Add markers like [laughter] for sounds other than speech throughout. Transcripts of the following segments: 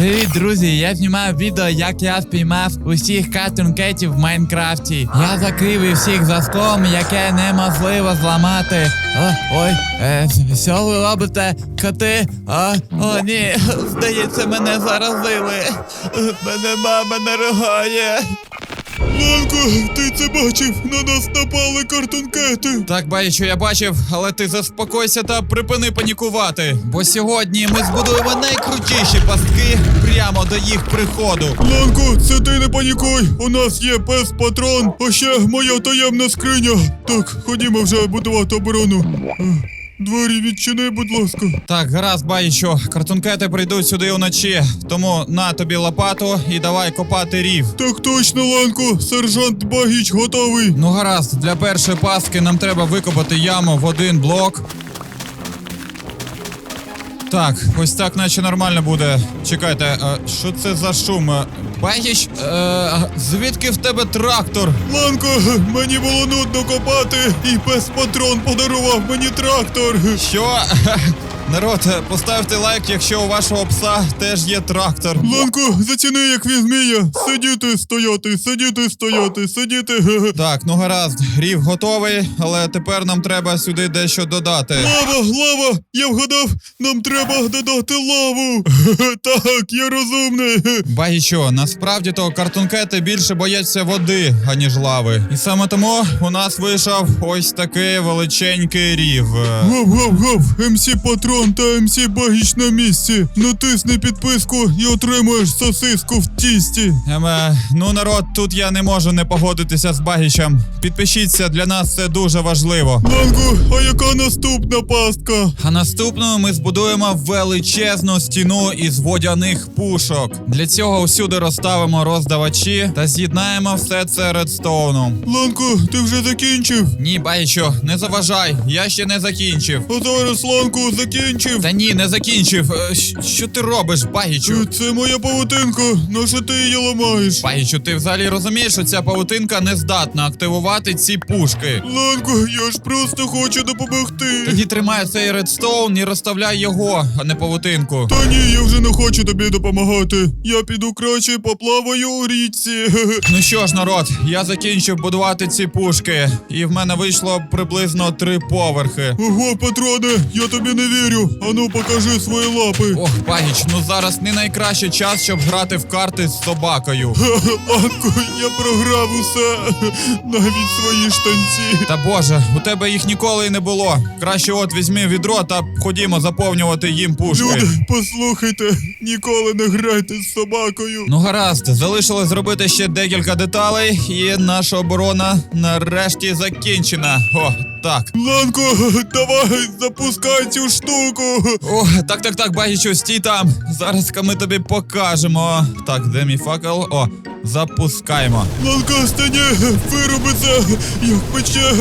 Привіт, друзі! Я знімаю відео, як я спіймав усіх катюнкетів в Майнкрафті. Я закрив і всіх за склом, яке неможливо зламати. О, ой, е, що ви робите? Коти? О, о, ні, [laughs] здається, мене заразили. Мене мама не ригає. Ланко, ти це бачив? На нас напали картункети. Так, бачу, я бачив, але ти заспокойся та припини панікувати. Бо сьогодні ми збудуємо найкрутіші пастки прямо до їх приходу. Ланко, це ти не панікуй. У нас є пес патрон, а ще моя таємна скриня. Так, ходімо вже будувати оборону. Двері відчини, будь ласка. Так, гаразд, бачу, картункети прийдуть сюди уночі. Тому на тобі лопату і давай копати рів. Так точно, Ланко, сержант Багіч готовий. Ну гаразд, для першої паски нам треба викопати яму в один блок. Так, ось так наче нормально буде. Чекайте, а що це за шум? Е, е, звідки в тебе трактор? Ланко, мені було нудно копати, і пес патрон подарував мені трактор. Що? Народ, поставте лайк, якщо у вашого пса теж є трактор. Ланко, заціни, як він вміє. Сидіти, стояти, сидіти, стояти, сидіти. [laughs] Так, ну гаразд, рів готовий, але тепер нам треба сюди дещо додати. Лава, лава! Я вгадав, нам треба додати лаву. [laughs] Так, я розумний. [laughs] Багічо, насправді то картункети більше бояться води, аніж лави. І саме тому у нас вийшов ось такий величенький рів. Гов, гов, гов, МС Патрон та МС Багіч на місці. Натисни підписку і отримаєш сосиску в тісті. Еме, ну народ, тут я не можу не погодитися з Багічем. Підпишіться, для нас це дуже важливо. Ланку, а яка наступна пастка? А наступною ми збудуємо величезну стіну із водяних пушок. Для цього всюди розставимо роздавачі та з'єднаємо все це редстоуном. Ланку, ти вже закінчив? Ні, Багічо, не заважай, я ще не закінчив. А зараз Ланку закінчив. Та ні, не закінчив. Е, щ- Що ти робиш, Багічу? Це моя павутинка, на що ти її ламаєш? Багічу, ти взагалі розумієш, що ця павутинка не здатна активувати ці пушки. Ланку, я ж просто хочу допомогти. Тоді тримай цей редстоун і розставляй його, а не павутинку. Та ні, я вже не хочу тобі допомагати. Я піду краще поплаваю у річці. [laughs] Ну що ж, народ, я закінчив будувати ці пушки, і в мене вийшло приблизно три поверхи. Ого, патроне, я тобі не вірю. Ану, покажи свої лапи. Ох, Багіч, ну зараз не найкращий час, щоб грати в карти з собакою. [laughs] Ланку, я програв усе, навіть свої штанці. Та боже, у тебе їх ніколи й не було. Краще от візьми відро та ходімо заповнювати їм пушки. Люди, послухайте, ніколи не грайте з собакою. Ну гаразд, залишилось зробити ще декілька деталей, і наша оборона нарешті закінчена. О, так. Ланко, давай, запускай цю штуку. О, так, так, так, Багічу, стій там. Зараз ми тобі покажемо. Так, де мій факел? О, запускаємо. Ланка, стані, виробиться, як пече.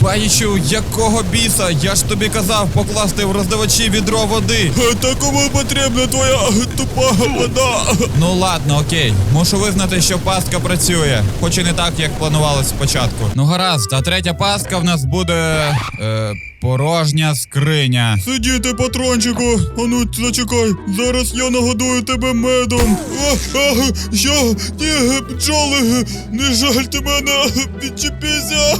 Багічу, якого біса? Я ж тобі казав покласти в роздавачі відро води. Та кому потрібна твоя тупа вода? Ну ладно, окей. Мушу визнати, що пастка працює, хоч і не так, як планувалось спочатку. Ну гаразд, а третя пастка в нас буде. Е, порожня скриня. Сидіти, патрончику, ану, зачекай, зараз я нагодую тебе медом. А? Ні, бджоли, не жальте мене, відчепіться.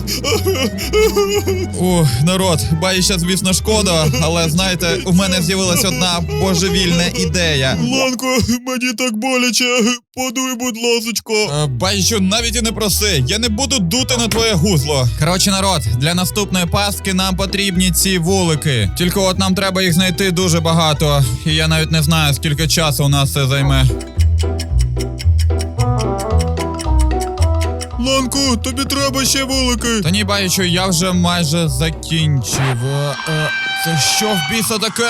Ух, народ, баїться, звісно, шкода, але знаєте, у мене з'явилась одна божевільна ідея. Ланко, мені так боляче, подуй, будь ласочко. Е, Бачу, навіть і не проси. Я не буду дути на твоє гузло. Коротше, народ, для наступної пастки нам потрібні ці вулики. Тільки от нам треба їх знайти дуже багато. І я навіть не знаю, скільки часу у нас це займе. Ланку, тобі треба ще вулики. Та ні, бачу, я вже майже закінчив. Е, е, Це що в біса таке?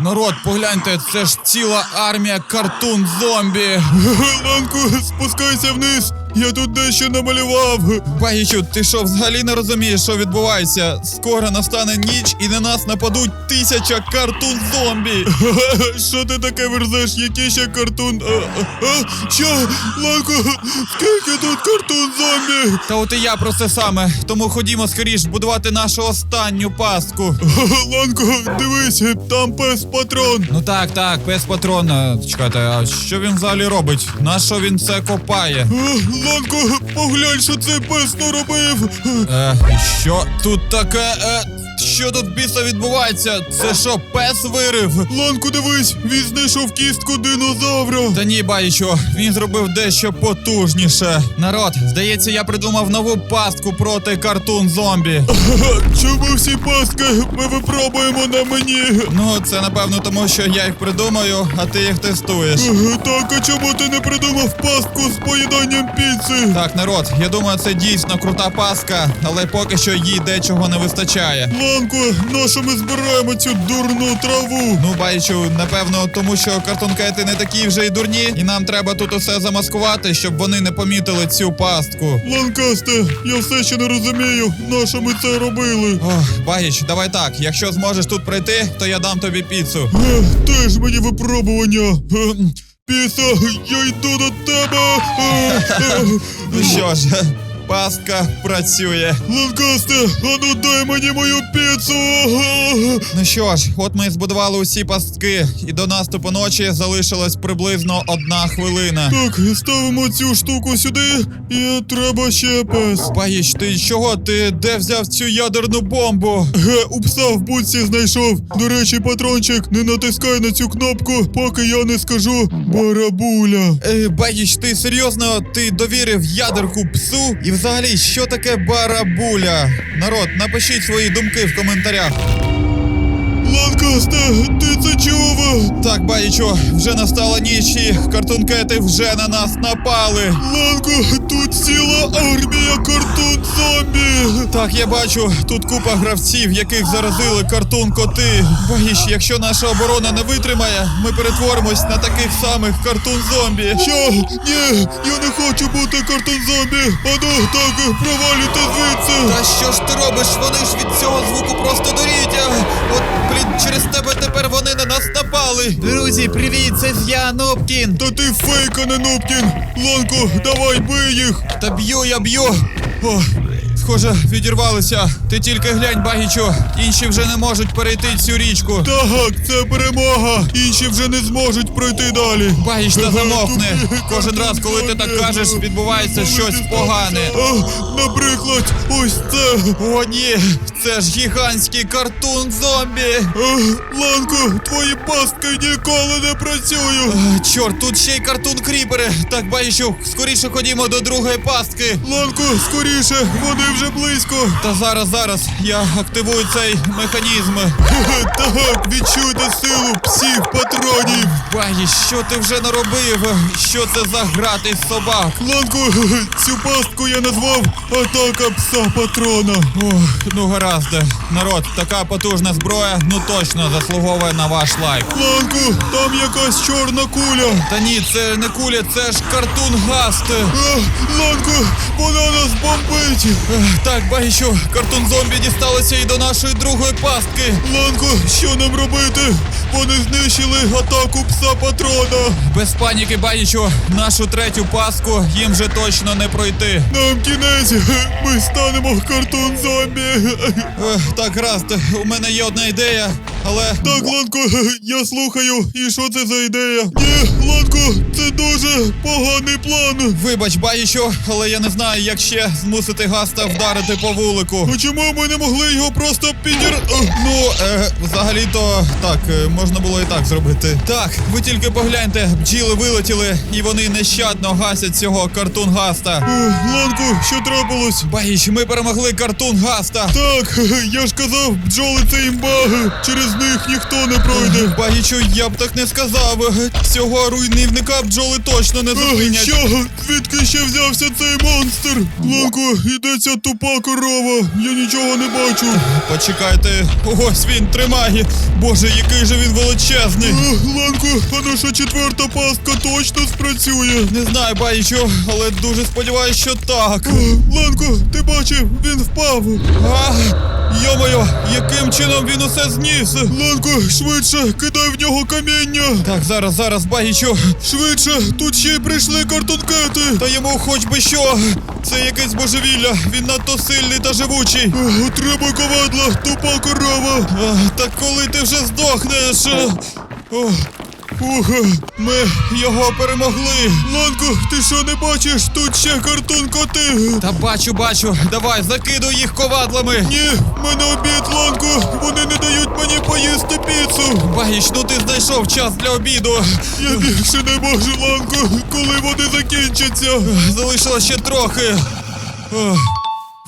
Народ, погляньте, це ж ціла армія картун зомбі. Ланку, спускайся вниз. Я тут дещо намалював. Багічу, ти що взагалі не розумієш, що відбувається? Скоро настане ніч і на нас нападуть тисяча картун зомбі. [laughs] Що ти таке верзеш? Який ще картун? А, а, що? Ланко, скільки тут картун зомбі? Та от і я про це саме. Тому ходімо скоріш будувати нашу останню пастку. [laughs] Ланко, дивись, там пес патрон. Ну так, так, пес патрон. Чекайте, а що він взагалі робить? На що він це копає? А, Ланко, поглянь, що цей пес наробив. Е, що тут таке? Е, що тут біса відбувається? Це що, пес вирив? Ланко, дивись, він знайшов кістку динозавра. Та ні, баючо, він зробив дещо потужніше. Народ, здається, я придумав нову пастку проти картун зомбі. Чому всі пастки ми випробуємо на мені? Ну, це напевно тому, що я їх придумаю, а ти їх тестуєш. Так, а чому ти не придумав пастку з поїданням піци? Так, народ, я думаю, це дійсно крута пастка, але поки що їй дечого не вистачає. Ланко, нащо ми збираємо цю дурну траву? Ну, бачу, напевно, тому що картонкети не такі вже й дурні, і нам треба тут усе замаскувати, щоб вони не помітили цю пастку. Ланкасте, я все ще не розумію, нащо ми це робили. Ох, Багіч, давай так. Якщо зможеш тут пройти, то я дам тобі піцу. Е, Теж мені випробування. Е, Піса, я йду до тебе. Е, е. [laughs] Ну що ж, пастка працює. Ланкасте, ану дай мені мою піцу. Ну що ж, от ми збудували усі пастки, і до наступу ночі залишилась приблизно одна хвилина. Так, ставимо цю штуку сюди, і треба ще пес. Багіч, ти чого? Ти де взяв цю ядерну бомбу? Ге, у пса в будці знайшов. До речі, патрончик, не натискай на цю кнопку, поки я не скажу барабуля. Е, Багіч, ти серйозно ти довірив ядерку псу? І взагалі, що таке барабуля? Народ, напишіть свої думки в коментарях. Ланкасте, ти це чув? Так, Багічу, вже настала ніч і картункети вже на нас напали. Ланко, тут ціла армія картун зомбі. Так, я бачу, тут купа гравців, яких заразили картун коти. Багіч, якщо наша оборона не витримає, ми перетворимось на таких самих картун зомбі. Що? Ні, я не хочу бути картун зомбі. Ану, так, провалюйте звідси. Та що ж ти робиш? Вони ж від цього звуку просто доріть. От, блін, через тебе тепер вони на нас напали. Друзі, привіт, це я, Нубкін. Та ти фейк, а не Нубкін. Ланко, давай бий їх. Та б'ю, я б'ю. О, схоже, відірвалися. Ти тільки глянь, багічо. інші вже не можуть перейти цю річку. Так, це перемога. Інші вже не зможуть пройти далі. Багіч, та замовкни. Кожен раз, коли ти так кажеш, відбувається щось погане. Наприклад, ось це. О, ні, це ж гігантський картун зомбі. Ланко, твої пастки ніколи не працюють. Е, Чорт, тут ще й картун кріпери. Так, Багічу, скоріше ходімо до другої пастки. Ланко, скоріше, вони вже близько. Та зараз, зараз я активую цей механізм. Так, відчуйте силу псів патронів. Багіч, що ти вже наробив? Що це за грати собак? Ланко, цю пастку я назвав атака пса патрона. Ох, ну гаразд. Народ, така потужна зброя, ну точно заслуговує на ваш лайк. Ланко, там якась чорна куля. Та ні, це не куля, це ж картун гаст. А, Ланко, вона нас бомбить. Так, бачу, картун зомбі дісталося і до нашої другої пастки. Ланко, що нам робити? Вони знищили атаку пса патрона. Без паніки, бачу, нашу третю пастку їм вже точно не пройти. Нам кінець, ми станемо картун зомбі. Так, гаразд, у мене є одна ідея, але. Так, Ланко, [laughs] я слухаю. І що це за ідея? Ні, Ланко, це дуже поганий план. Вибач, бачу, але я не знаю, як ще змусити гаста вдарити по вулику. А чому ми не могли його просто підір... Ну, е, взагалі-то так, е, можна було і так зробити. Так, ви тільки погляньте, бджіли вилетіли, і вони нещадно гасять цього картун гаста. О, Ланко, що трапилось? Багіч, ми перемогли картун гаста. Так, [laughs] я ж казав, бджоли це імба. Через них ніхто не пройде. Багічу, я б так не сказав. Цього руйнівника бджоли точно не зупинять. Що? Звідки ще взявся цей монстр? Ланко, йдеться тупа корова. Я нічого не бачу. Почекайте, ось він тримає. Боже, який же він величезний. Ланко, а наша четверта пастка точно спрацює. Не знаю, Багічу, але дуже сподіваюся, що так. Ланко, ти бачив, він впав. А, йомою, яким чином він усе зніс? Ланко, швидше, кидай в нього каміння. Так, зараз, зараз, Багічу. Швидше, тут ще й прийшли картонкети. Та йому хоч би що. Це якесь божевілля. Він надто сильний та живучий. Треба ковадла, тупа корова. А, Та коли ти вже здохнеш? Ох, Ух, Ми його перемогли. Ланко, ти що не бачиш? Тут ще картон коти. Та бачу, бачу. Давай, закидуй їх ковадлами. Ні, мене обід, Ланко. Вони не дають мені поїсти піцу. Багіч, ну ти знайшов час для обіду. Я більше не можу, Ланко, коли вони закінчаться. Залишилось ще трохи. Ох,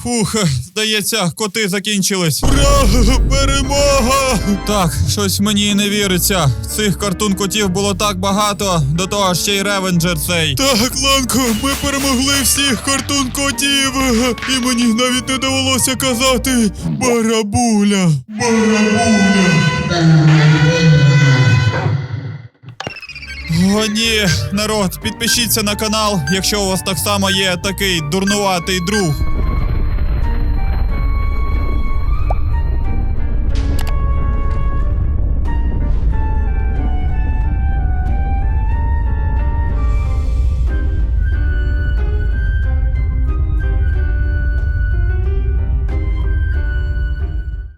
Фух, здається, коти закінчились. Ура! Перемога! Так, щось мені не віриться. Цих картун котів було так багато, до того ще й ревенджер цей. Так, Ланко, ми перемогли всіх картун котів. І мені навіть не довелося казати барабуля. Барабуля. О, ні, народ, підпишіться на канал, якщо у вас так само є такий дурнуватий друг.